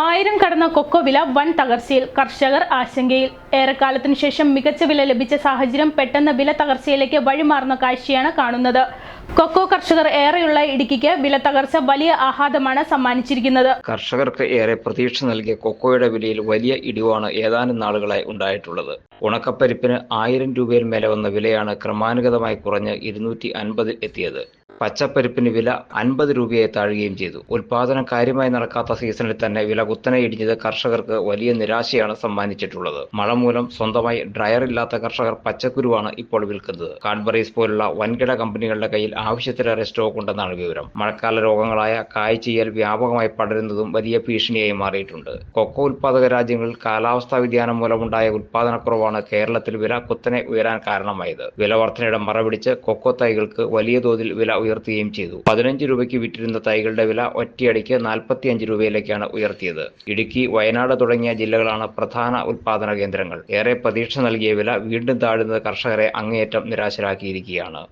ഉയർന്ന കൊക്കോ വില വൻ തകർച്ചയിൽ കർഷകർ ആശങ്കയിൽ. ഏറെക്കാലത്തിനു ശേഷം മികച്ച വില ലഭിച്ച സാഹചര്യം പെട്ടെന്ന് വില തകർച്ചയിലേക്ക് വഴിമാറുന്ന കാഴ്ചയാണ് കാണുന്നത്. കൊക്കോ കർഷകർ ഏറെയുള്ള ഇടുക്കിക്ക് വില തകർച്ച വലിയ ആഘാതമാണ് സമ്മാനിച്ചിരിക്കുന്നത്. കർഷകർക്ക് ഏറെ പ്രതീക്ഷ നൽകിയ കൊക്കോയുടെ വിലയിൽ വലിയ ഇടിവാണ് ഏതാനും നാളുകളായി ഉണ്ടായിട്ടുള്ളത്. ഉണക്കപ്പരിപ്പിന് ആയിരം രൂപയിൽ മേലെ വന്ന വിലയാണ് ക്രമാനുഗതമായി കുറഞ്ഞ് ഇരുന്നൂറ്റി അൻപതിൽ എത്തിയത്. പച്ചപ്പരിപ്പിന് വില അൻപത് രൂപയായി താഴുകയും ചെയ്തു. ഉൽപാദനം കാര്യമായി നടക്കാത്ത സീസണിൽ തന്നെ വില കുത്തനെ ഇടിഞ്ഞത് കർഷകർക്ക് വലിയ നിരാശയാണ് സമ്മാനിച്ചിട്ടുള്ളത്. മഴ മൂലം സ്വന്തമായി ഡ്രയർ ഇല്ലാത്ത കർഷകർ പച്ചക്കുരുവാണ് ഇപ്പോൾ വിൽക്കുന്നത്. കാഡ്ബറീസ് പോലുള്ള വൻകിട കമ്പനികളുടെ കയ്യിൽ ആവശ്യത്തിലേറെ സ്റ്റോക്ക് ഉണ്ടെന്നാണ് വിവരം. മഴക്കാല രോഗങ്ങളായ കായ്ചീയൽ വ്യാപകമായി പടരുന്നതും വലിയ ഭീഷണിയായി മാറിയിട്ടുണ്ട്. കൊക്കോ ഉൽപാദക രാജ്യങ്ങളിൽ കാലാവസ്ഥാ വ്യതിയാനം മൂലമുണ്ടായ ഉൽപാദനക്കുറവാണ് കേരളത്തിൽ വില കുത്തനെ ഉയരാൻ കാരണമായത്. വില വർധനയുടെ മറപിടിച്ച് കൊക്കോ തൈകൾക്ക് വലിയ തോതിൽ വില ഉയർത്തുകയും ചെയ്തു. പതിനഞ്ച് രൂപയ്ക്ക് വിറ്റിരുന്ന തൈകളുടെ വില ഒറ്റയടിക്ക് നാൽപ്പത്തിയഞ്ച് രൂപയിലേക്കാണ് ഉയർത്തിയത്. ഇടുക്കി വയനാട് തുടങ്ങിയ ജില്ലകളാണ് പ്രധാന ഉൽപാദന കേന്ദ്രങ്ങൾ. ഏറെ പ്രതീക്ഷ നൽകിയ വില വീണ്ടും താഴുന്നത് കർഷകരെ അങ്ങേയറ്റം നിരാശരാക്കിയിരിക്കുകയാണ്.